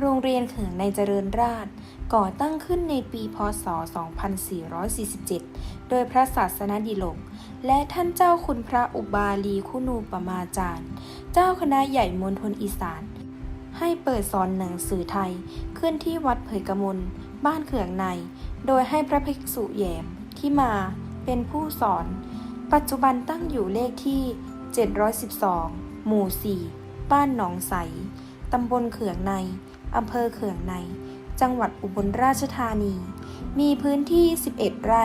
โรงเรียนเขืองในเจริญราษฎร์ก่อตั้งขึ้นในปี พศ 2447 โดยพระศาสนดิลก และท่านเจ้าคุณพระอุบาลีคุณูปมาจารย์ เจ้าคณะใหญ่มณฑลอีสาน ให้เปิดสอนหนังสือไทยขึ้นที่วัดเผยกมล บ้านเขืองใน โดยให้พระภิกษุแยมที่มาเป็นผู้สอน ปัจจุบันตั้งอยู่เลขที่ 712 หมู่ 4 บ้านหนองใส ตำบลเขืองใน อำเภอเขืองใน จังหวัดอุบลราชธานี มีพื้นที่ 11 ไร่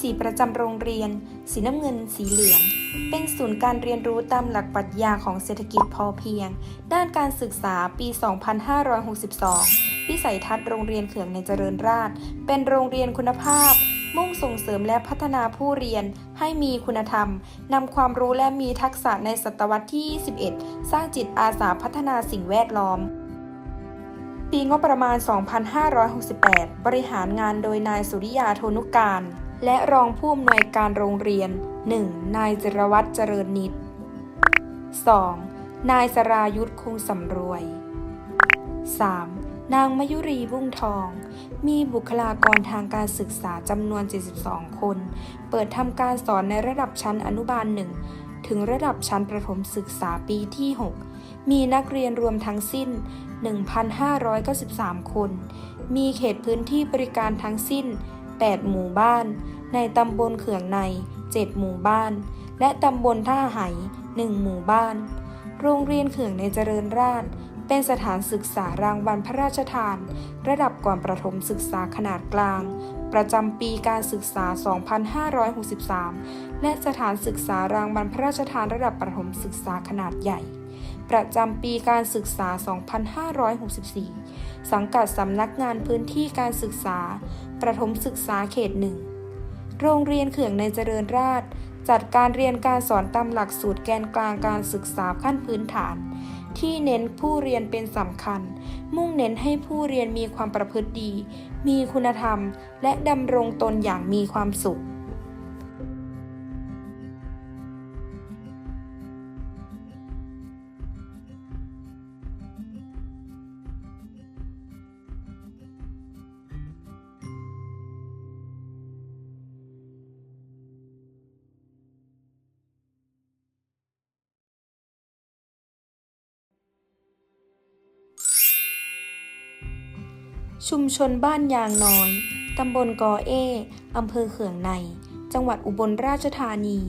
สีประจำโรงเรียน สีน้ำเงิน สีเหลือง เป็นศูนย์การเรียนรู้ตามหลักปรัชญาของเศรษฐกิจพอเพียง ด้านการศึกษาปี 2562 วิสัยทัศน์โรงเรียนเขืองในเจริญราษฎร์เป็นโรงเรียนคุณภาพ มุ่งส่งเสริมและพัฒนาผู้เรียนให้มีคุณธรรม นำความรู้และมีทักษะในศตวรรษที่ 21 สร้างจิตอาสาพัฒนาสิ่งแวดล้อมปีงบประมาณ 2568 บริหารงานโดยนายสุริยาโทนุการ และรองผู้อำนวยการโรงเรียน 1. นายจิรวัตรเจริญนิต 2. นายสรายุทธคงสำรวย 3. นางมยุรีบุ้งทอง มีบุคลากรทางการศึกษาจำนวน 72 คน เปิดทำการสอนในระดับชั้นอนุบาล1ถึงระดับชั้นประถมศึกษาปีที่ 6 มีนักเรียนรวมทั้งสิ้น 1,593 คน มีเขตพื้นที่บริการทั้งสิ้น 8 หมู่บ้าน ในตำบลเขื่องใน 7 หมู่บ้าน และตำบลท่าไห1หมู่บ้าน โรงเรียนเขื่องในเจริญราษฎร์เป็นสถานศึกษารางวัลพระราชทาน ระดับก่อนประถมศึกษาขนาดกลาง ประจำปีการศึกษา 2563 และสถานศึกษารางวัลพระราชทานระดับประถมศึกษาขนาดใหญ่ ประจำปีการศึกษา 2564 สังกัดสำนักงานพื้นที่การศึกษา ประถมศึกษาเขตหนึ่ง โรงเรียนเขื่องในเจริญราษฎร์จัดการเรียนการสอนตามหลักสูตรแกนกลางการศึกษาขั้นพื้นฐาน ที่เน้นผู้เรียนเป็นสำคัญ มุ่งเน้นให้ผู้เรียนมีความประพฤติดี มีคุณธรรม และดำรงตนอย่างมีความสุข ชุมชนบ้านยางน้อย ตำบลกอเออำเภอเขืองใน จังหวัดอุบลราชธานี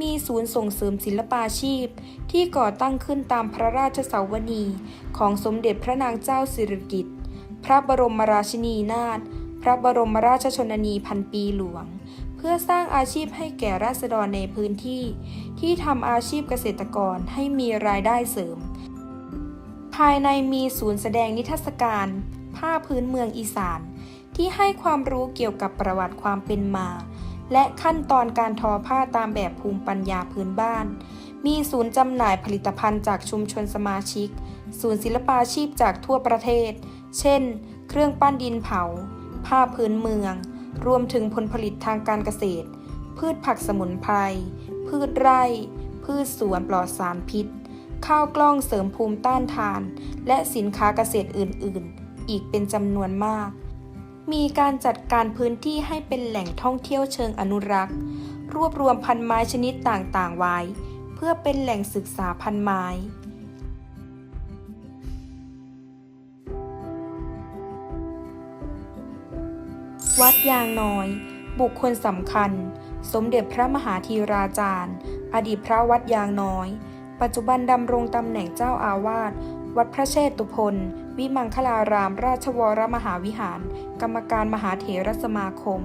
มีศูนย์ส่งเสริมศิลปาชีพ ที่ก่อตั้งขึ้นตามพระราชสาวนี ของสมเด็จพระนางเจ้าสิริกิติ์ พระบรมราชินีนาถ พระบรมราชชนนีพันปีหลวง เพื่อสร้างอาชีพให้แก่ราษฎรในพื้นที่ ที่ทำอาชีพเกษตรกรให้มีรายได้เสริม ภายในมีศูนย์แสดงนิทรรศการ ผ้าพื้นเมืองอีสาน ที่ให้ความรู้เกี่ยวกับประวัติความเป็นมา และขั้นตอนการทอผ้าตามแบบภูมิปัญญาพื้นบ้าน มีศูนย์จำหน่ายผลิตภัณฑ์จากชุมชนสมาชิก ศูนย์ศิลปาชีพจากทั่วประเทศ เช่น เครื่องปั้นดินเผา ผ้าพื้นเมือง รวมถึงผลผลิตทางการเกษตร พืชผักสมุนไพร พืชไร่ พืชสวนปลอดสารพิษข้าวกล้องเสริมภูมิต้านทาน และสินค้าเกษตรอื่น ๆ อีกเป็นจำนวนมาก มีการจัดการพื้นที่ให้เป็นแหล่งท่องเที่ยวเชิงอนุรักษ์ รวบรวมพันไม้ชนิดต่างๆ ไว้ เพื่อเป็นแหล่งศึกษาพันไม้วัดยางน้อย บุคคลสำคัญ สมเด็จพระมหาธีราจารย์ อดีตพระวัดยางน้อย ปัจจุบันดำรงตำแหน่งเจ้าอาวาสวัดพระเชตุพน วิมังคลารามราชวรมหาวิหาร กรรมการมหาเถรสมาคม